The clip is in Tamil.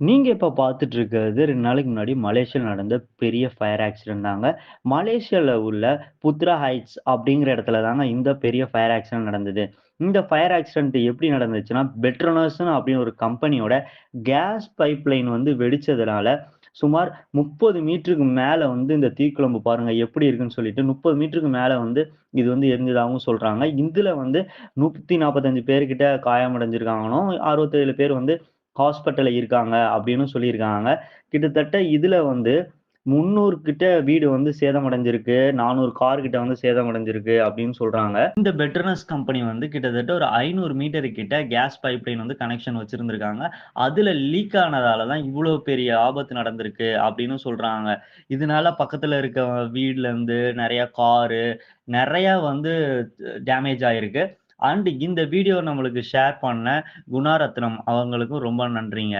நீங்க இப்ப பாத்துட்டு இருக்கிறது ரெண்டு நாளைக்கு முன்னாடி மலேசியால நடந்த பெரிய ஃபயர் ஆக்சிடென்ட் தாங்க. மலேசியால உள்ள புத்ரா ஹைட்ஸ் அப்படிங்கிற இடத்துல தாங்க இந்த பெரிய ஃபயர் ஆக்சிடென்ட் நடந்தது. இந்த ஃபயர் ஆக்சிடென்ட் எப்படி நடந்துச்சுன்னா, பெட்ரோனஸ்ன்னு அப்படின்னு ஒரு கம்பெனியோட கேஸ் பைப்லைன் வந்து வெடிச்சதுனால, சுமார் 30 மீட்டருக்கு மேல வந்து இந்த தீக்குழம்பு பாருங்க எப்படி இருக்குன்னு சொல்லிட்டு 30 மீட்டருக்கு மேல வந்து இது வந்து எரிஞ்சதாகவும் சொல்றாங்க. இதுல வந்து 145 பேர்கிட்ட காயமடைஞ்சிருக்காங்கன்னும், 67 பேர் வந்து ஹாஸ்பிட்டலில் இருக்காங்க அப்படின்னு சொல்லியிருக்காங்க. கிட்டத்தட்ட இதில் வந்து 300 கிட்ட வீடு வந்து சேதமடைஞ்சிருக்கு. 400 கார் கிட்ட வந்து சேதமடைஞ்சிருக்கு அப்படின்னு சொல்றாங்க. இந்த பெட்டர்னஸ் கம்பெனி வந்து கிட்டத்தட்ட ஒரு ஐநூறு மீட்டர் கிட்ட கேஸ் பைப்லைன் வந்து கனெக்ஷன் வச்சிருந்திருக்காங்க. அதுல லீக் ஆனதால தான் இவ்வளோ பெரிய ஆபத்து நடந்திருக்கு அப்படின்னு சொல்றாங்க. இதனால பக்கத்துல இருக்க வீட்ல இருந்து நிறைய காரு, நிறைய வந்து டேமேஜ் ஆயிருக்கு. அண்ட் இந்த வீடியோ நம்மளுக்கு ஷேர் பண்ண குணாரத்னம் அவங்களுக்கும் ரொம்ப நன்றிங்க.